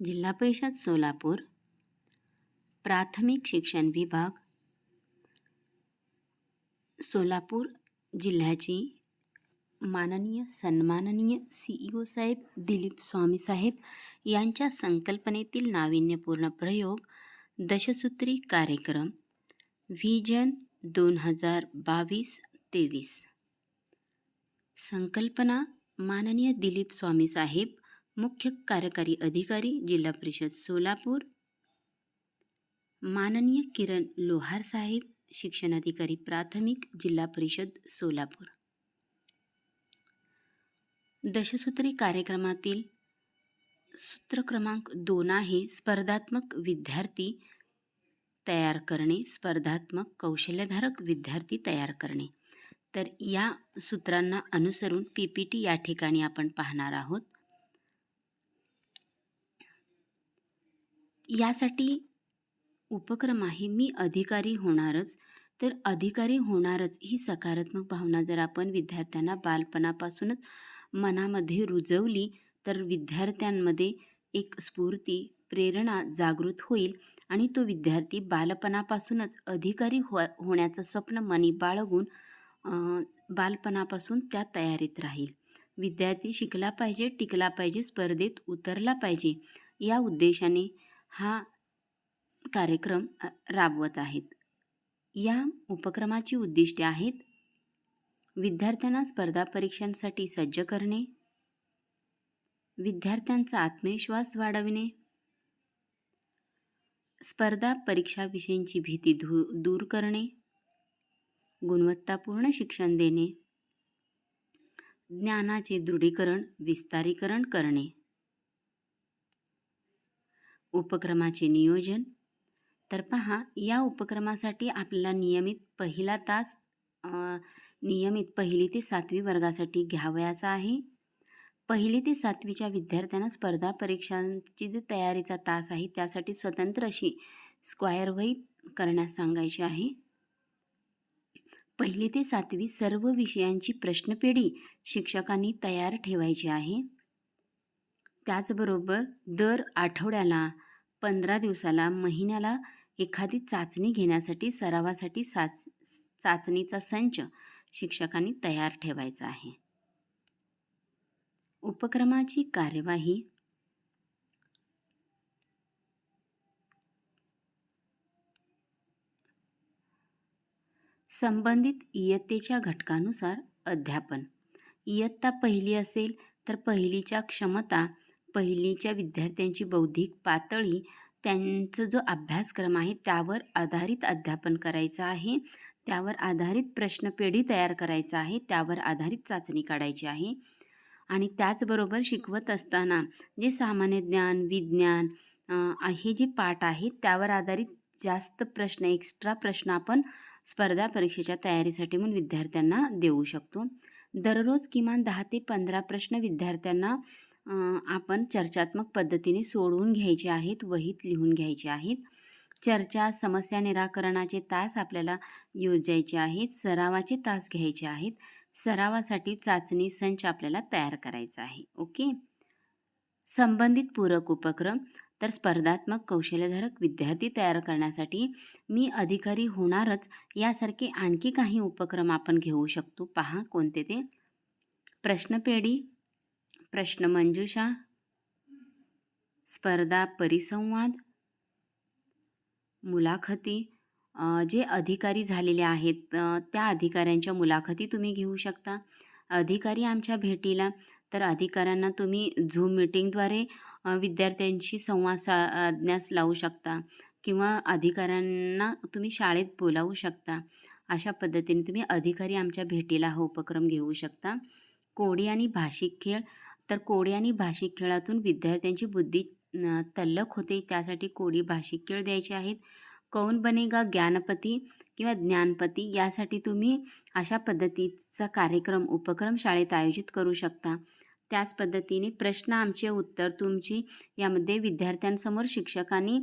जिल्हा परिषद सोलापूर. प्राथमिक शिक्षण विभाग. सोलापूर जिल्ह्याची माननीय सन्माननीय सी ई ओ साहेब दिलीप स्वामी साहेब यांच्या संकल्पनेतील नाविन्यपूर्ण प्रयोग दशसूत्री कार्यक्रम व्हिजन दोन हजार बावीस तेवीस. संकल्पना माननीय दिलीप स्वामी साहेब मुख्य कार्यकारी अधिकारी जिल्हा परिषद सोलापूर. माननीय किरण लोहार साहेब शिक्षणाधिकारी प्राथमिक जिल्हा परिषद सोलापूर. दशसूत्री कार्यक्रमातील सूत्र क्रमांक दोन आहे स्पर्धात्मक विद्यार्थी तयार करणे स्पर्धात्मक कौशल्यधारक विद्यार्थी तयार करणे. तर या सूत्रांना अनुसरून पी पी टी या ठिकाणी आपण पाहणार आहोत. यासाठी उपक्रम आहे. मी अधिकारी होणारच. तर अधिकारी होणारच ही सकारात्मक भावना जर आपण विद्यार्थ्यांना बालपणापासूनच मनामध्ये रुजवली तर विद्यार्थ्यांमध्ये एक स्फूर्ती प्रेरणा जागृत होईल आणि तो विद्यार्थी बालपणापासूनच अधिकारी हो होण्याचं स्वप्न मनी बाळगून बालपणापासून त्या तयारीत राहील. विद्यार्थी शिकला पाहिजे टिकला पाहिजे स्पर्धेत उतरला पाहिजे या उद्देशाने हा कार्यक्रम राबवत आहेत. या उपक्रमाची उद्दिष्टे आहेत विद्यार्थ्यांना स्पर्धा परीक्षांसाठी सज्ज करणे विद्यार्थ्यांचा आत्मविश्वास वाढविणे स्पर्धा परीक्षाविषयींची भीती धू दूर करणे गुणवत्तापूर्ण शिक्षण देणे ज्ञानाचे दृढीकरण विस्तारीकरण करणे. उपक्रमाचे नियोजन? तर पहा या उपक्रमासाठी आपल्याला नियमित पहिला तास नियमित पहिली ते सातवी वर्गासाठी घ्यावयाचा आहे. पहिली ते सातवीच्या विद्यार्थ्यांना स्पर्धा परीक्षांची जी तयारीचा तास आहे त्यासाठी स्वतंत्र अशी स्क्वायर वही करण्यास सांगायची आहे. पहिली ते सातवी सर्व विषयांची प्रश्नपेढी शिक्षकांनी तयार ठेवायची आहे. त्याचबरोबर दर आठवड्याला पंधरा दिवसाला महिन्याला एखादी चाचणी घेण्यासाठी सरावासाठी साच चाचणीचा संच शिक्षकांनी तयार ठेवायचा आहे. उपक्रमाची कार्यवाही संबंधित इयत्तेच्या घटकानुसार अध्यापन. इयत्ता पहिली असेल तर पहिलीच्या क्षमता पहिलीच्या विद्यार्थ्यांची बौद्धिक पातळी त्यांचं जो अभ्यासक्रम आहे त्यावर आधारित अध्यापन करायचं आहे. त्यावर आधारित प्रश्नपेढी तयार करायचा आहे. त्यावर आधारित चाचणी काढायची आहे. आणि त्याचबरोबर शिकवत असताना जे सामान्य ज्ञान विज्ञान हे जे पाठ आहेत त्यावर आधारित जास्त प्रश्न एक्स्ट्रा प्रश्न आपण स्पर्धा परीक्षेच्या तयारीसाठी म्हणून विद्यार्थ्यांना देऊ शकतो. दररोज किमान दहा ते पंधरा प्रश्न विद्यार्थ्यांना आपण चर्चात्मक पद्धतीने सोडवून घ्यायचे आहेत वहीत लिहून घ्यायचे आहेत. चर्चा समस्या निराकरणाचे तास आपल्याला योजायचे आहेत सरावाचे तास घ्यायचे आहेत. सरावासाठी चाचणी संच आपल्याला तयार करायचा आहे. ओके? संबंधित पूरक उपक्रम तर स्पर्धात्मक कौशल्यधारक विद्यार्थी तयार करण्यासाठी मी अधिकारी होणारच यासारखे आणखी काही उपक्रम आपण घेऊ शकतो. पहा कोणते ते. प्रश्नपेढी. प्रश्नमंजुषा स्पर्धा परिसंवाद. मुलाखती. जे अधिकारी झालेले आहेत त्या अधिकाऱ्यांच्या मुलाखती तुम्ही घेऊ शकता. अधिकारी आमच्या भेटीला तर अधिकाऱ्यांना तुम्ही झूम मिटिंगद्वारे विद्यार्थ्यांशी संवाद साधण्यास लावू शकता किंवा अधिकाऱ्यांना तुम्ही शाळेत बोलावू शकता. अशा पद्धतीने तुम्ही अधिकारी आमच्या भेटीला हा उपक्रम घेऊ शकता. कोडी आणि भाषिक खेळ. तर कोडी आणि भाषिक खेळातून विद्यार्थ्यांची बुद्धी तल्लक होते. त्यासाठी कोडी भाषिक खेळ द्यायचे आहेत. कौन बनेगा ज्ञानपती किंवा ज्ञानपती यासाठी तुम्ही अशा पद्धतीचा कार्यक्रम उपक्रम शाळेत आयोजित करू शकता. त्याच पद्धतीने प्रश्न आमचे उत्तर तुमची यामध्ये विद्यार्थ्यांसमोर शिक्षकांनी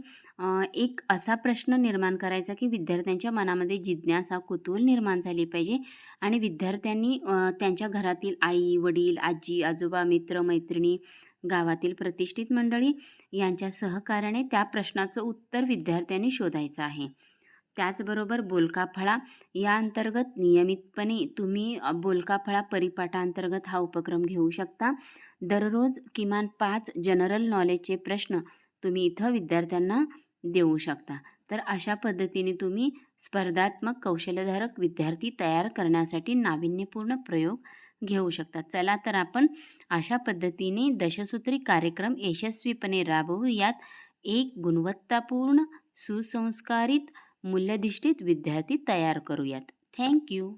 एक असा प्रश्न निर्माण करायचा की विद्यार्थ्यांच्या मनामध्ये जिज्ञासा कुतूहल निर्माण झाली पाहिजे आणि विद्यार्थ्यांनी त्यांच्या घरातील आई वडील आजी आजोबा मित्र मैत्रिणी गावातील प्रतिष्ठित मंडळी यांच्या सहकार्याने त्या प्रश्नाचं उत्तर विद्यार्थ्यांनी शोधायचं आहे. त्याचबरोबर बोलकाफळा या अंतर्गत नियमितपणे तुम्ही बोलकाफळा परिपाठाअंतर्गत हा उपक्रम घेऊ शकता. दररोज किमान पाच जनरल नॉलेजचे प्रश्न तुम्ही इथं विद्यार्थ्यांना देऊ शकता. तर अशा पद्धतीने तुम्ही स्पर्धात्मक कौशल्यधारक विद्यार्थी तयार करण्यासाठी नाविन्यपूर्ण प्रयोग घेऊ शकता. चला तर आपण अशा पद्धतीने दशसूत्री कार्यक्रम यशस्वीपणे राबवू यात एक गुणवत्तापूर्ण सुसंस्कारित मूल्याधिष्ठित विद्यार्थी तयार करूयात. थँक्यू